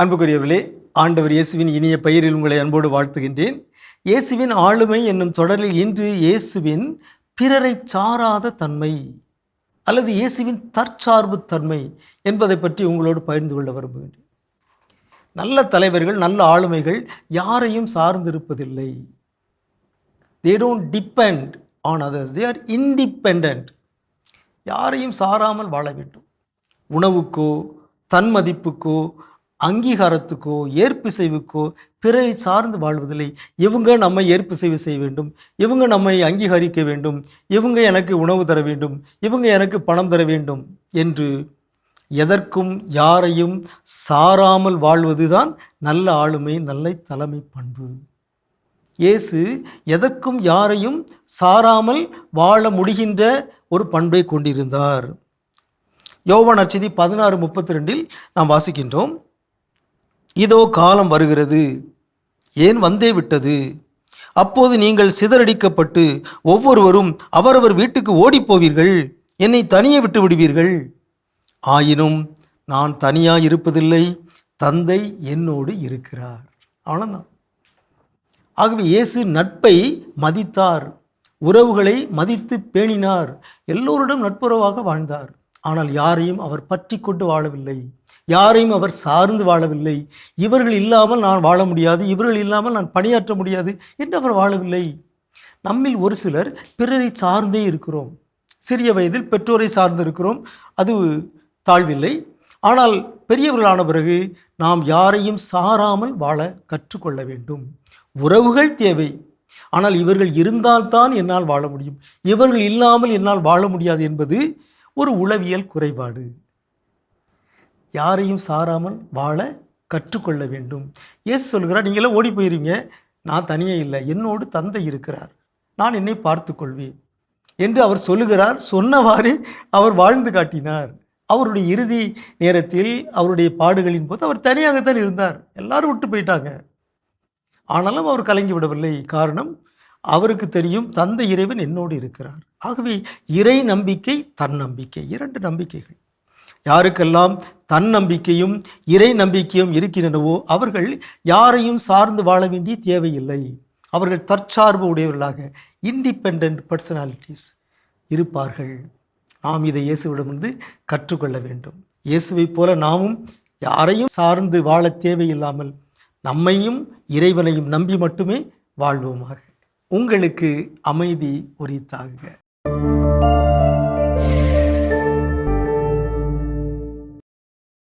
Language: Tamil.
அன்புக்குரியவர்களே ஆண்டவர் இயேசுவின் இனிய பெயரில் உங்களை அன்போடு வாழ்த்துகின்றேன். இயேசுவின் ஆளுமை என்னும் தொடரில் இன்று இயேசுவின் பிறரை சாராத தன்மை அல்லது இயேசுவின் தற்சார்பு தன்மை என்பதை பற்றி உங்களோடு பகிர்ந்து கொள்ள விரும்புகின்றேன். நல்ல தலைவர்கள் நல்ல ஆளுமைகள் யாரையும் சார்ந்திருப்பதில்லை. They don't depend on others they are independent யாரையும் சாராமல் வாழ வேண்டும். உணவுக்கோ தன்மதிப்புக்கோ அங்கீகாரத்துக்கோ ஏற்பிசைவுக்கோ பிறரை சார்ந்து வாழ்வதில்லை. இவங்க நம்மை ஏற்பிசைவு செய்ய வேண்டும். இவங்க நம்மை அங்கீகரிக்க வேண்டும். இவங்க எனக்கு உணவு தர வேண்டும். இவங்க எனக்கு பணம் தர வேண்டும் என்று எதற்கும் யாரையும் சாராமல் வாழ்வதுதான் நல்ல ஆளுமை நல்ல தலைமை பண்பு. இயேசு எதற்கும் யாரையும் சாராமல் வாழ முடிகின்ற ஒரு பண்பை கொண்டிருந்தார். யோவன் அச்சதி பதினாறு முப்பத்தி ரெண்டில் நாம் வாசிக்கின்றோம். இதோ காலம் வருகிறது. ஏன் வந்தே விட்டது? அப்போது நீங்கள் சிதறடிக்கப்பட்டு ஒவ்வொருவரும் அவரவர் வீட்டுக்கு ஓடிப்போவீர்கள் என்னை தனியே விட்டு விடுவீர்கள். ஆயினும் நான் தனியாக இருப்பதில்லை தந்தை என்னோடு இருக்கிறார். அவ்வளோதான் ஆகவே இயேசு நட்பை மதித்தார். உறவுகளை மதித்து பேணினார். எல்லோரிடம் நட்புறவாக வாழ்ந்தார். ஆனால் யாரையும் அவர் பற்றி கொண்டு வாழவில்லை. யாரையும் அவர் சார்ந்து வாழவில்லை. இவர்கள் இல்லாமல் நான் வாழ முடியாது. இவர்கள் இல்லாமல் நான் பணியாற்ற முடியாது என்று அவர் வாழவில்லை. நம்மில் ஒரு சிலர் பிறரை சார்ந்தே இருக்கிறோம். சிறிய வயதில் பெற்றோரை சார்ந்து இருக்கிறோம். அது தாழ்வில்லை. ஆனால் பெரியவர்களான பிறகு நாம் யாரையும் சாராமல் வாழ கற்றுக்கொள்ள வேண்டும். உறவுகள் தேவை. ஆனால் இவர்கள் இருந்தால்தான் என்னால் வாழ முடியும். இவர்கள் இல்லாமல் என்னால் வாழ முடியாது என்பது ஒரு உளவியல் குறைபாடு. யாரையும் சாராமல் வாழ கற்றுக்கொள்ள வேண்டும். இயேசு சொல்கிறார் நீங்களாம் ஓடி போயிருவீங்க நான் தனியே இல்லை. என்னோடு தந்தை இருக்கிறார். நான் என்னை பார்த்து கொள்வேன். என்று அவர் சொல்லுகிறார். சொன்னவாறு அவர் வாழ்ந்து காட்டினார். அவருடைய இறுதி நேரத்தில் அவருடைய பாடுகளின் போது அவர் தனியாகத்தான் இருந்தார். எல்லாரும் விட்டு போயிட்டாங்க. ஆனாலும் அவர் கலங்கி விடவில்லை. காரணம் அவருக்கு தெரியும் தந்தை இறைவன் என்னோடு இருக்கிறார். ஆகவே இறை நம்பிக்கை தன்னம்பிக்கை இரண்டு நம்பிக்கைகள். யாருக்கெல்லாம் தன் நம்பிக்கையும் இறை நம்பிக்கையும் இருக்கின்றனவோ அவர்கள் யாரையும் சார்ந்து வாழ வேண்டிய தேவையில்லை. அவர்கள் தற்சார்பு உடையவர்களாக இண்டிபெண்ட் பர்சனாலிட்டிஸ் இருப்பார்கள். நாம் இதை இயேசுவிடமிருந்து கற்றுக்கொள்ள வேண்டும். இயேசுவைப் போல நாமும் யாரையும் சார்ந்து வாழ தேவையில்லாமல் நம்மையும் இறைவனையும் நம்பி மட்டுமே வாழ்வோமாக. உங்களுக்கு அமைதி உரித்தாகுக.